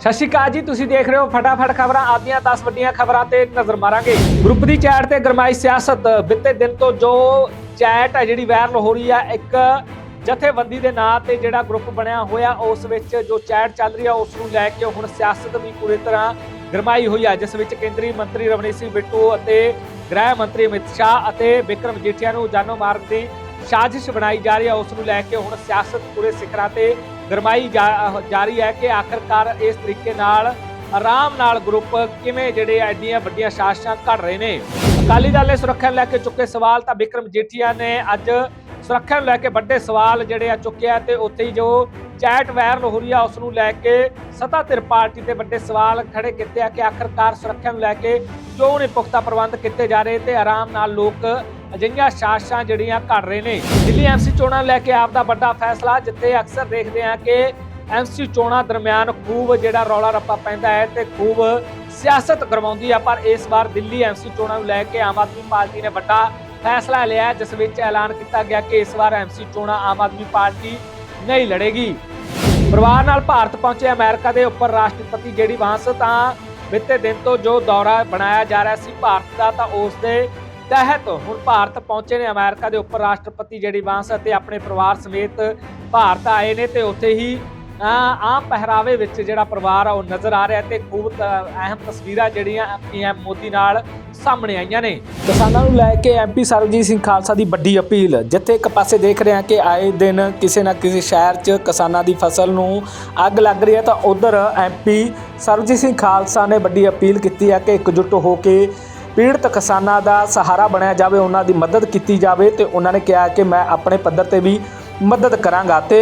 ਸਤਿ ਸ਼੍ਰੀ ਅਕਾਲ ਜੀ, ਤੁਸੀਂ ਦੇਖ ਰਹੇ ਹੋ ਫਟਾਫਟ ਖਬਰਾਂ। ਆਦੀਆਂ 10 ਵੱਡੀਆਂ ਖਬਰਾਂ ਤੇ ਨਜ਼ਰ ਮਾਰਾਂਗੇ। ਗਰੁੱਪ ਦੀ ਚੈਟ ਤੇ ਗਰਮਾਈ ਸਿਆਸਤ ਬਿੱਤੇ ਦਿਨ ਤੋਂ ਜੋ ਚੈਟ ਹੈ ਜਿਹੜੀ ਵਾਇਰਲ ਹੋ ਰਹੀ ਹੈ ਇੱਕ ਜਥੇਬੰਦੀ ਦੇ ਨਾਂ ਤੇ ਜਿਹੜਾ ਗਰੁੱਪ ਬਣਿਆ ਹੋਇਆ, ਉਸ ਵਿੱਚ ਜੋ ਚੈਟ ਚੱਲ ਰਹੀ ਹੈ ਉਸ ਨੂੰ ਲੈ ਕੇ ਹੁਣ ਸਿਆਸਤ ਵੀ ਪੂਰੀ ਤਰ੍ਹਾਂ ਗਰਮਾਈ ਹੋਈ ਹੈ ਜਿਸ ਵਿੱਚ ਕੇਂਦਰੀ ਮੰਤਰੀ ਰਵਨੀਤ ਸਿੰਘ ਬਿੱਟੂ ਅਤੇ ਗ੍ਰਹਿ ਮੰਤਰੀ ਅਮਿਤ ਸ਼ਾਹ ਅਤੇ ਵਿਕਰਮ ਜੀਠੀਆ ਨੂੰ ਜਾਨੋ ਮਾਰਨ ਦੀ ਸਾਜ਼ਿਸ਼ ਬਣਾਈ ਜਾ ਰਹੀ ਹੈ ਉਸ ਨੂੰ ਲੈ ਕੇ ਹੁਣ ਸਿਆਸਤ ਪੂਰੇ ਸਿਖਰਾਂ ਤੇ ਗਰਮਾਈ ਜਾ- ਜਾਰੀ ਹੈ ਕਿ ਆਖਰਕਾਰ ਇਸ ਤਰੀਕੇ ਨਾਲ ਆਰਾਮ ਨਾਲ ਗਰੁੱਪ ਕਿਵੇਂ ਜਿਹੜੇ ਐਡੀਆਂ ਵੱਡੀਆਂ ਸਾਜ਼ਿਸ਼ਾਂ ਘੜ ਰਹੇ ਨੇ। ਅਕਾਲੀ ਦਲ ਨੇ ਸੁਰੱਖਿਆ ਨੂੰ ਲੈ ਕੇ ਚੁੱਕੇ ਸਵਾਲ ਤਾਂ ਵਿਕਰਮ ਜੀਠੀਆ ਨੇ ਅੱਜ ਸੁਰੱਖਿਆ ਨੂੰ ਲੈ ਕੇ ਵੱਡੇ ਸਵਾਲ ਜਿਹੜੇ ਆ ਚੁੱਕਿਆ ਤੇ ਉੱਥੇ ਹੀ ਜੋ ਚੈਟ ਵਾਇਰਲ ਹੋ ਰਹੀ ਆ ਉਸ ਨੂੰ ਲੈ ਕੇ ਸੱਤਾਧਿਰ ਪਾਰਟੀ ਤੇ ਵੱਡੇ ਸਵਾਲ ਖੜੇ ਕੀਤੇ ਆ ਕਿ ਆਖਰਕਾਰ ਸੁਰੱਖਿਆ ਨੂੰ ਲੈ ਕੇ ਕਿਉਂ ਨਹੀਂ ਪੁਖਤਾ ਪ੍ਰਬੰਧ ਕੀਤੇ ਜਾ ਰਹੇ ਤੇ ਆਰਾਮ ਨਾਲ ਲੋਕ ਅਜਿਹੀਆਂ ਸ਼ਾਸ਼ਾਂ ਜਿਹੜੀਆਂ ਘੜ ਰਹੇ ਨੇ। ਦਿੱਲੀ ਐਮਸੀ ਚੋਣਾਂ ਨੂੰ ਲੈ ਕੇ ਆਪ ਦਾ ਵੱਡਾ ਫੈਸਲਾ, ਜਿੱਥੇ ਅਕਸਰ ਦੇਖਦੇ ਆ ਕਿ ਐਮਸੀ ਚੋਣਾਂ ਦਰਮਿਆਨ ਖੂਬ ਜਿਹੜਾ ਰੌਲਾ ਰੱਪਾ ਪੈਂਦਾ ਹੈ ਤੇ ਖੂਬ ਸਿਆਸਤ ਕਰਵਾਉਂਦੀ ਆ, ਪਰ ਇਸ ਵਾਰ ਦਿੱਲੀ ਐਮਸੀ ਚੋਣਾਂ ਨੂੰ ਲੈ ਕੇ ਆਮ ਆਦਮੀ ਪਾਰਟੀ ਨੇ ਵੱਡਾ ਫੈਸਲਾ ਲਿਆ, ਜਿਸ ਵਿੱਚ ਐਲਾਨ ਕੀਤਾ ਗਿਆ ਕਿ ਇਸ ਵਾਰ ਐਮਸੀ ਚੋਣਾਂ ਆਮ ਆਦਮੀ ਪਾਰਟੀ ਨਹੀਂ ਲੜੇਗੀ। ਪਰਿਵਾਰ ਨਾਲ ਭਾਰਤ ਪਹੁੰਚੇ ਅਮਰੀਕਾ ਦੇ ਉੱਪਰ ਰਾਸ਼ਟਰਪਤੀ ਜਿਹੜੀ ਵਾਂਸ, ਤਾਂ ਬੀਤੇ ਦਿਨ ਤੋਂ ਜੋ ਦੌਰਾ ਬਣਾਇਆ ਜਾ ਰਿਹਾ ਸੀ ਭਾਰਤ ਦਾ, ਤਾਂ ਉਸ ਦੇ ਤਹਿਤ ਹੁਣ ਭਾਰਤ ਪਹੁੰਚੇ ਨੇ ਅਮਰੀਕਾ ਦੇ ਉੱਪਰ ਰਾਸ਼ਟਰਪਤੀ ਜਿਹੜੀ ਵਾਂਸ ਅਤੇ ਆਪਣੇ ਪਰਿਵਾਰ ਸਮੇਤ ਭਾਰਤ ਆਏ ਨੇ ਤੇ ਉੱਥੇ ਹੀ ਆਮ ਪਹਿਰਾਵੇ ਵਿੱਚ ਜਿਹੜਾ ਪਰਿਵਾਰ ਆ ਉਹ ਨਜ਼ਰ ਆ ਰਿਹਾ ਤੇ ਖੂਬ ਅਹਿਮ ਤਸਵੀਰਾਂ ਜਿਹੜੀਆਂ ਪੀਐਮ ਮੋਦੀ ਨਾਲ ਸਾਹਮਣੇ ਆਈਆਂ ਨੇ। ਕਿਸਾਨਾਂ ਨੂੰ ਲੈ ਕੇ ਐਮਪੀ ਸਰਬਜੀਤ ਸਿੰਘ ਖਾਲਸਾ ਦੀ ਵੱਡੀ ਅਪੀਲ, ਜਿੱਥੇ ਇੱਕ ਪਾਸੇ ਦੇਖ ਰਹੇ ਹਾਂ ਕਿ ਆਏ ਦਿਨ ਕਿਸੇ ਨਾ ਕਿਸੇ ਸ਼ਹਿਰ 'ਚ ਕਿਸਾਨਾਂ ਦੀ ਫਸਲ ਨੂੰ ਅੱਗ ਲੱਗ ਰਹੀ ਹੈ ਤਾਂ ਉਧਰ ਐਮਪੀ ਸਰਬਜੀਤ ਸਿੰਘ ਖਾਲਸਾ ਨੇ ਵੱਡੀ ਅਪੀਲ ਕੀਤੀ ਹੈ ਕਿ ਇਕਜੁੱਟ ਹੋ ਕੇ ਪੀੜਤ ਕਿਸਾਨਾਂ ਦਾ ਸਹਾਰਾ ਬਣਿਆ ਜਾਵੇ, ਉਹਨਾਂ ਦੀ ਮਦਦ ਕੀਤੀ ਜਾਵੇ ਤੇ ਉਹਨਾਂ ਨੇ ਕਿਹਾ ਕਿ ਮੈਂ ਆਪਣੇ ਪੱਧਰ ਤੇ ਵੀ ਮਦਦ ਕਰਾਂਗਾ ਤੇ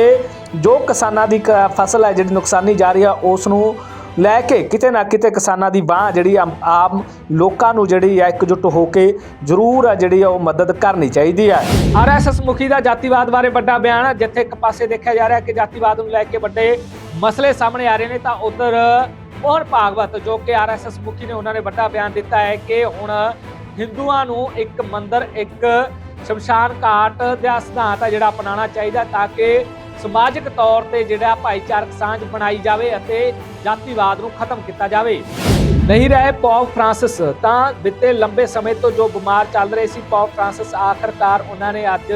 ਜੋ ਕਿਸਾਨਾਂ ਦੀ ਕ- ਫਸਲ ਹੈ ਜਿਹੜੀ ਨੁਕਸਾਨੀ ਜਾ ਰਹੀ ਆ ਉਸ ਨੂੰ ਲੈ ਕੇ ਕਿਤੇ ਨਾ ਕਿਤੇ ਕਿਸਾਨਾਂ ਦੀ ਬਾਹ ਜਿਹੜੀ ਆਮ ਆਮ ਲੋਕਾਂ ਨੂੰ ਜਿਹੜੀ ਆ, ਇਕਜੁੱਟ ਹੋ ਕੇ ਜ਼ਰੂਰ ਆ ਜਿਹੜੀ ਆ, ਉਹ ਮਦਦ ਕਰਨੀ ਚਾਹੀਦੀ ਹੈ ਆਰਐਸਐਸ ਮੁਖੀ ਦਾ ਜਾਤੀਵਾਦ ਬਾਰੇ ਵੱਡਾ ਬਿਆਨ ਜਿੱਥੇ ਇੱਕ ਪਾਸੇ ਦੇਖਿਆ ਜਾ ਰਿਹਾ ਕਿ ਜਾਤੀਵਾਦ ਨੂੰ ਲੈ ਕੇ ਵੱਡੇ ਮਸਲੇ ਸਾਹਮਣੇ ਆ ਰਹੇ ਨੇ, ਤਾਂ ਉਧਰ ਮੋਹਨ ਭਾਗਵਤ ਜੋ ਕਿ ਆਰਐਸਐਸ ਮੁਖੀ ਨੇ ਉਹਨਾਂ ਨੇ ਵੱਡਾ ਬਿਆਨ ਦਿੱਤਾ ਹੈ ਕਿ ਹੁਣ ਹਿੰਦੂਆਂ ਨੂੰ ਇੱਕ ਮੰਦਰ, ਇੱਕ ਸ਼ਮਸ਼ਾਨ ਘਾਟ ਦਾ ਸਿਧਾਂਤ ਹੈ ਜਿਹੜਾ ਅਪਣਾਉਣਾ ਚਾਹੀਦਾ ਤਾਂ ਕਿ ਸਮਾਜਿਕ ਤੌਰ ਤੇ ਜਿਹੜਾ ਭਾਈਚਾਰਕ ਸਾਂਝ ਬਣਾਈ ਜਾਵੇ ਅਤੇ ਜਾਤੀਵਾਦ ਨੂੰ ਖਤਮ ਕੀਤਾ ਜਾਵੇ। ਨਹੀਂ ਰਹੇ ਪੌਪ ਫ੍ਰਾਂਸਿਸ, ਤਾਂ ਬਿੱਤੇ ਲੰਬੇ ਸਮੇਂ ਤੋਂ ਜੋ ਬਿਮਾਰ ਚੱਲ ਰਹੇ ਸੀ, ਪੌਪ ਫ੍ਰਾਂਸਿਸ ਆਖਰਕਾਰ ਉਹਨਾਂ ਨੇ ਅੱਜ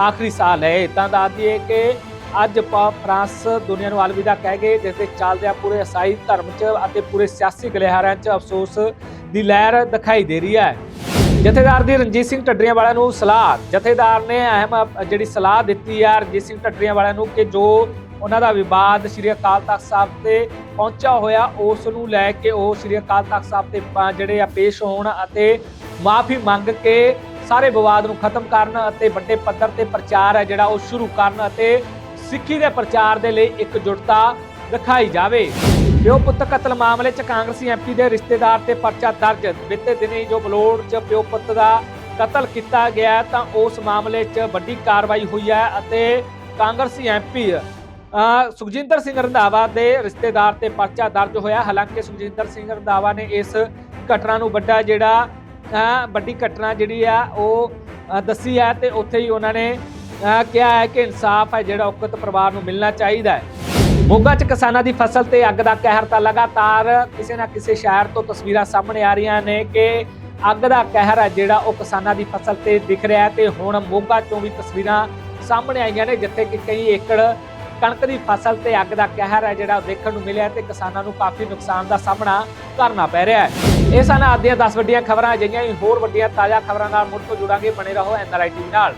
ਆਖਰੀ ਸਾਹ ਲਏ। ਤਾਂ ਦੱਸਦੀਏ ਕਿ ਅੱਜ ਪੌਪ ਫਰਾਂਸ ਦੁਨੀਆ ਨੂੰ ਅਲਵਿਦਾ ਕਹਿ ਗਏ ਜਿਸ ਦੇ ਚੱਲਦਿਆਂ ਪੂਰੇ ਈਸਾਈ ਧਰਮ 'ਚ ਅਤੇ ਪੂਰੇ ਸਿਆਸੀ ਗਲਿਹਾਰਿਆਂ 'ਚ ਅਫਸੋਸ ਦੀ ਲਹਿਰ ਦਿਖਾਈ ਦੇ ਰਹੀ ਹੈ। ਜਥੇਦਾਰ ਦੀ ਰਣਜੀਤ ਸਿੰਘ ਢੱਡਰੀਆਂ ਵਾਲਿਆਂ ਨੂੰ ਸਲਾਹ। ਜਥੇਦਾਰ ਨੇ ਅਹਿਮ ਜਿਹੜੀ ਸਲਾਹ ਦਿੱਤੀ ਹੈ ਰਣਜੀਤ ਸਿੰਘ ਢੱਡਰੀਆਂ ਵਾਲਿਆਂ ਨੂੰ ਕਿ ਜੋ ਉਹਨਾਂ ਦਾ ਵਿਵਾਦ ਸ਼੍ਰੀ ਅਕਾਲ ਤਖਤ ਸਾਹਿਬ ਤੇ ਪਹੁੰਚਿਆ ਹੋਇਆ, ਉਸ ਨੂੰ ਲੈ ਕੇ ਉਹ ਸ਼੍ਰੀ ਅਕਾਲ ਤਖਤ ਸਾਹਿਬ ਤੇ ਜਿਹੜੇ ਆ ਪੇਸ਼ ਹੋਣ ਅਤੇ ਮਾਫੀ ਮੰਗ ਕੇ ਸਾਰੇ ਵਿਵਾਦ ਨੂੰ ਖਤਮ ਕਰਨ ਅਤੇ ਵੱਡੇ ਪੱਧਰ ਤੇ ਪ੍ਰਚਾਰ ਹੈ ਜਿਹੜਾ ਉਹ ਸ਼ੁਰੂ ਕਰਨ ਅਤੇ ਸਿੱਖੀ ਦੇ ਪ੍ਰਚਾਰ ਦੇ ਲਈ ਇਕਜੁੱਟਤਾ ਦਿਖਾਈ ਜਾਵੇ। ਪਿਓ ਪੁੱਤ ਕਤਲ ਮਾਮਲੇ 'ਚ ਕਾਂਗਰਸੀ ਐਮਪੀ ਦੇ ਰਿਸ਼ਤੇਦਾਰ ਤੇ ਪਰਚਾ ਦਰਜ। ਬੀਤੇ ਦਿਨੀ ਜੋ ਬਲੋੜ 'ਚ ਪਿਓ ਪੁੱਤ ਦਾ ਕਤਲ ਕੀਤਾ ਗਿਆ ਤਾਂ ਉਸ ਮਾਮਲੇ 'ਚ ਵੱਡੀ ਕਾਰਵਾਈ ਹੋਈ ਹੈ ਅਤੇ ਕਾਂਗਰਸੀ ਐਮਪੀ ਸੁਖਜਿੰਦਰ ਸਿੰਘ ਰੰਧਾਵਾ ਦੇ ਰਿਸ਼ਤੇਦਾਰ ਤੇ ਪਰਚਾ ਦਰਜ ਹੋਇਆ। ਹਾਲਾਂਕਿ ਸੁਖਜਿੰਦਰ ਸਿੰਘ ਰੰਧਾਵਾ ਨੇ ਇਸ ਘਟਨਾ ਨੂੰ ਵੱਡਾ ਜਿਹੜਾ ਵੱਡੀ ਘਟਨਾ ਜਿਹੜੀ ਆ, ਉਹ ਦੱਸੀ ਹੈ ਤੇ ਉੱਥੇ ਹੀ ਉਹਨਾਂ ਨੇ ਕਿਹਾ ਹੈ ਕਿ ਇਨਸਾਫ ਹੈ, ਜਿਹੜਾ ਉਕਤ ਪਰਿਵਾਰ ਨੂੰ ਮਿਲਣਾ ਚਾਹੀਦਾ ਹੈ। ਮੋਗਾ 'ਚ ਕਿਸਾਨਾਂ ਦੀ ਫਸਲ ਤੇ ਅੱਗ ਦਾ ਕਹਿਰ ਤਾਂ ਲਗਾਤਾਰ ਕਿਸੇ ਨਾ ਕਿਸੇ ਸ਼ਹਿਰ ਤੋਂ ਤਸਵੀਰਾਂ ਸਾਹਮਣੇ ਆ ਰਹੀਆਂ ਨੇ ਕਿ ਅੱਗ ਦਾ ਕਹਿਰ ਹੈ, ਜਿਹੜਾ ਉਹ ਕਿਸਾਨਾਂ ਦੀ ਫਸਲ ਤੇ ਦਿਖ ਰਿਹਾ ਹੈ ਤੇ ਹੁਣ ਮੋਗਾ 'ਚੋਂ ਵੀ ਤਸਵੀਰਾਂ ਸਾਹਮਣੇ ਆਈਆਂ ਨੇ, ਜਿੱਥੇ ਕਿ ਕਈ ਏਕੜ ਕਣਕ ਦੀ ਫਸਲ ਤੇ ਅੱਗ ਦਾ ਕਹਿਰ ਹੈ, ਜਿਹੜਾ ਦੇਖਣ ਨੂੰ ਮਿਲਿਆ ਤੇ ਕਿਸਾਨਾਂ ਨੂੰ ਕਾਫੀ ਨੁਕਸਾਨ ਦਾ ਸਾਹਮਣਾ ਕਰਨਾ ਪੈ ਰਿਹਾ ਹੈ। ਇਹ ਸਨ ਅੱਜ ਦੀਆਂ 10 ਵੱਡੀਆਂ ਖਬਰਾਂ, ਅਜਿਹੀਆਂ ਹੀ ਹੋਰ ਵੱਡੀਆਂ ਤਾਜ਼ਾ ਖਬਰਾਂ ਨਾਲ ਮੁੜ ਤੋਂ ਜੁੜਾਂਗੇ। ਬਣੇ ਰਹੋ ਐਨਆਰਆਈ ਟੀਵੀ ਨਾਲ।